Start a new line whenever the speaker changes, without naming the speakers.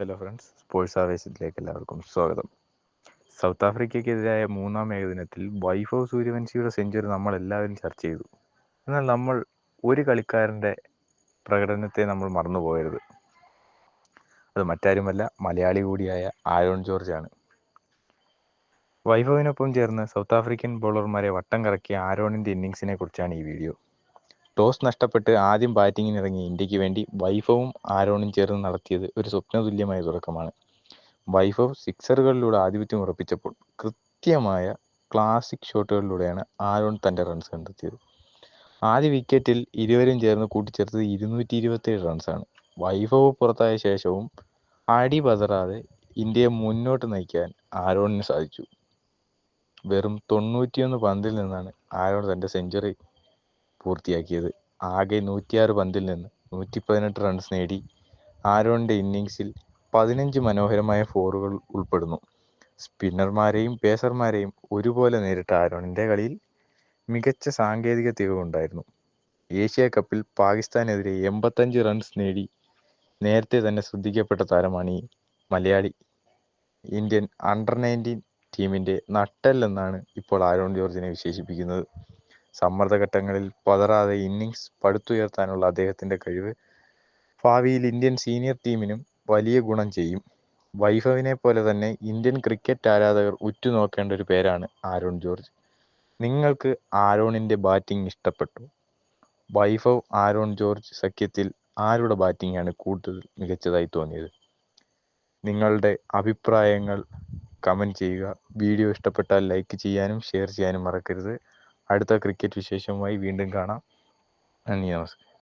Hello friends sports ആവേശത്തിലേക്ക് എല്ലാവർക്കും സ്വാഗതം. South ആഫ്രിക്കയ്ക്കെതിരായ മൂന്നാം ഏകദിനത്തിൽ വൈഭവ് സൂര്യവംശിയുടെ സെഞ്ചുറി നമ്മൾ എല്ലാവരും ചർച്ച ചെയ്തു. എന്നാൽ നമ്മൾ ഒരു കളിക്കാരന്റെ പ്രകടനത്തെ നമ്മൾ മറന്നുപോകരുത്. അത് മറ്റാരുമല്ല മലയാളി കൂടിയായ ആരോൺ ജോർജ് ആണ് വൈഭവിനൊപ്പം ചേർന്ന് സൗത്ത് ആഫ്രിക്കൻ ബോളർമാരെ വട്ടം കറക്കിയ ആരോണിന്റെ ഇന്നിങ്സിനെ കുറിച്ചാണ് ഈ വീഡിയോ ടോസ് നഷ്ടപ്പെട്ട് ആദ്യം ബാറ്റിങ്ങിന് ഇറങ്ങിയ ഇന്ത്യയ്ക്ക് വേണ്ടി വൈഭവും ആരോണും ചേർന്ന് നടത്തിയത് ഒരു സ്വപ്നതുല്യമായ തുടക്കമാണ്. വൈഭവ് സിക്സറുകളിലൂടെ ആധിപത്യം ഉറപ്പിച്ചപ്പോൾ കൃത്യമായ ക്ലാസിക് ഷോട്ടുകളിലൂടെയാണ് ആരോൺ തന്റെ റൺസ് കണ്ടെത്തിയത്. ആദ്യ വിക്കറ്റിൽ ഇരുവരും ചേർന്ന് കൂട്ടിച്ചേർത്തത് ഇരുന്നൂറ്റി ഇരുപത്തേഴ് റൺസാണ് വൈഭവ് പുറത്തായ ശേഷവും അടി പതറാതെ ഇന്ത്യയെ മുന്നോട്ട് നയിക്കാൻ ആരോണിന് സാധിച്ചു. വെറും തൊണ്ണൂറ്റിയൊന്ന് പന്തിൽ നിന്നാണ് ആരോൺ തന്റെ സെഞ്ചുറി പൂർത്തിയാക്കിയത്. ആകെ നൂറ്റിയാറ് പന്തിൽ നിന്ന് നൂറ്റി പതിനെട്ട് റൺസ് നേടി ആരോണിന്റെ ഇന്നിങ്സിൽ പതിനഞ്ച് മനോഹരമായ ഫോറുകൾ ഉൾപ്പെടുന്നു. സ്പിന്നർമാരെയും പേസർമാരെയും ഒരുപോലെ നേരിട്ട ആരോണിന്റെ കളിയിൽ മികച്ച സാങ്കേതിക തികവുണ്ടായിരുന്നു ഏഷ്യ കപ്പിൽ പാകിസ്ഥാനെതിരെ എൺപത്തഞ്ച് റൺസ് നേടി. നേരത്തെ തന്നെ ശ്രദ്ധിക്കപ്പെട്ട താരമാണ് ഈ മലയാളി. ഇന്ത്യൻ അണ്ടർ നയന്റീൻ ടീമിന്റെ നട്ടെല്ലെന്നാണ് ഇപ്പോൾ ആരോൺ ജോർജിനെ വിശേഷിപ്പിക്കുന്നത്. സമ്മർദ്ദഘട്ടങ്ങളിൽ പതറാതെ ഇന്നിങ്സ് പടുത്തുയർത്താനുള്ള അദ്ദേഹത്തിന്റെ കഴിവ്. ഭാവിയിൽ ഇന്ത്യൻ സീനിയർ ടീമിനും വലിയ ഗുണം ചെയ്യും. വൈഭവിനെ പോലെ തന്നെ ഇന്ത്യൻ ക്രിക്കറ്റ് ആരാധകർ ഉറ്റുനോക്കേണ്ട ഒരു പേരാണ് ആരോൺ ജോർജ്. നിങ്ങൾക്ക് ആരോണിന്റെ ബാറ്റിംഗ് ഇഷ്ടപ്പെട്ടു. വൈഭവ് ആരോൺ ജോർജ് സഖ്യത്തിൽ ആരുടെ ബാറ്റിംഗ് ആണ് കൂടുതൽ മികച്ചതായി തോന്നിയത്? നിങ്ങളുടെ അഭിപ്രായങ്ങൾ കമന്റ് ചെയ്യുക. വീഡിയോ ഇഷ്ടപ്പെട്ടാൽ ലൈക്ക് ചെയ്യാനും ഷെയർ ചെയ്യാനും മറക്കരുത്. അടുത്ത ക്രിക്കറ്റ് വിശേഷവുമായി വീണ്ടും കാണാം. നന്ദി നമസ്കാരം.